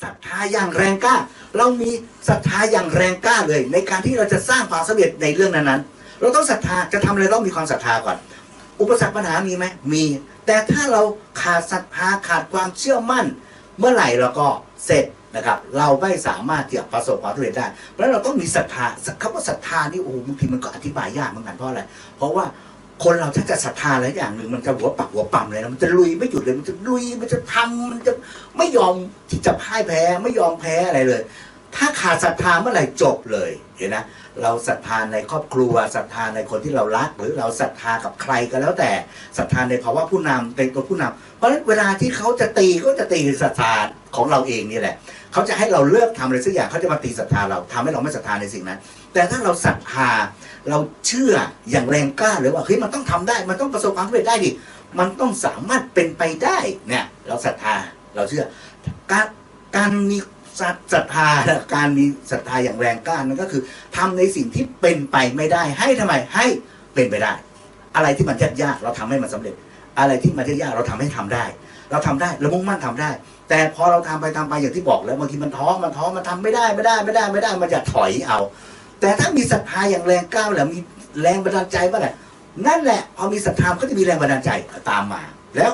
ศรัทธาอย่างแรงกล้า เรามีศรัทธาอย่างแรงกล้าเลย ในการที่เราจะสร้างความสำเร็จในเรื่องนั้นๆ เราต้องศรัทธาจะทำอะไรต้องมีความศรัทธาก่อน อุปสรรคปัญหามีไหมมี แต่ถ้าเราขาดศรัทธาขาดความเชื่อมั่น เมื่อไหร่เราก็เสร็จนะครับ เราไม่สามารถที่จะประสบความสำเร็จได้ เพราะเราต้องมีศรัทธาคำว่าศรัทธานี่โอ้โหบางทีมันก็อธิบายยากเหมือนกันเพราะอะไร เพราะว่า คนเราถ้าจะศรัทธาอะไรอย่างหนึ่งมันจะหัวปักหัวปั๊มเลยนะมันจะลุยไม่หยุดเลย มันจะลุยมันจะทำมันจะไม่ยอมที่จะพ่ายแพ้ไม่ยอมแพ้อะไรเลย ถ้าขาดศรัทธาเมื่อไหร่จบเลยเห็นนะเราศรัทธาในครอบครัวศรัทธาในคนที่เรารัก หรือเราศรัทธากับใครก็แล้วแต่ศรัทธาในภาวะผู้นำเป็นตัวผู้นำเพราะฉะนั้นเวลาที่เขาจะตีก็จะตีศรัทธาของเราเองนี่แหละเขาจะให้เราเลิกทำอะไรสักอย่างเขาจะมาตีศรัทธาเราทำให้เราไม่ศรัทธาในสิ่งนั้น แต่ถ้าเราศรัทธา เราเชื่ออย่างแรงกล้าเลยว่าเฮ้ยมันต้องทำได้ มันต้องประสบความสำเร็จได้ดิมันต้องสามารถเป็นไปได้เนี่ยเราศรัทธาเราเชื่อ การการมีศรัทธาการมีศรัทธาอย่างแรงกล้านั่นก็คือทำในสิ่งที่เป็นไปไม่ได้ ให้ทำไมให้เป็นไปได้ อะไรที่มันยากๆเราทำให้มันสำเร็จ อะไรที่มันยากยากๆเราทำให้ทำได้ เราทำได้เรามุ่งมั่นทำได้ แต่พอเราทำไปทำไปอย่างที่บอกแล้วบางทีมันท้อมันท้อมันทำไม่ได้ไม่ได้ไม่ได้ไม่ได้มันจะถอยเอา แต่ถ้ามีศรัทธาอย่างแรงกล้าแล้วมีแรงบันดาลใจเมื่อไหร่นั่นแหละพอมีศรัทธาก็จะมีแรงบันดาลใจตามมา แล้ว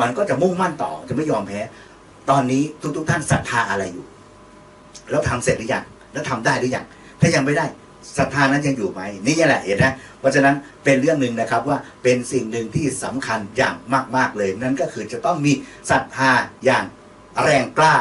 มันก็จะมุ่งมั่นต่อจะไม่ยอมแพ้ ตอนนี้ทุกๆท่านศรัทธาอะไรอยู่ แล้วทำเสร็จหรือยังแล้วทำได้หรือยังถ้ายังไม่ได้ศรัทธานั้นยังอยู่ไหมนี่แหละเห็นไหมเพราะฉะนั้นเป็นเรื่องหนึ่งนะครับว่าเป็นสิ่งหนึ่งที่สำคัญอย่างมาก ๆเลย นั่นก็คือจะต้องมีศรัทธาอย่างแรงกล้า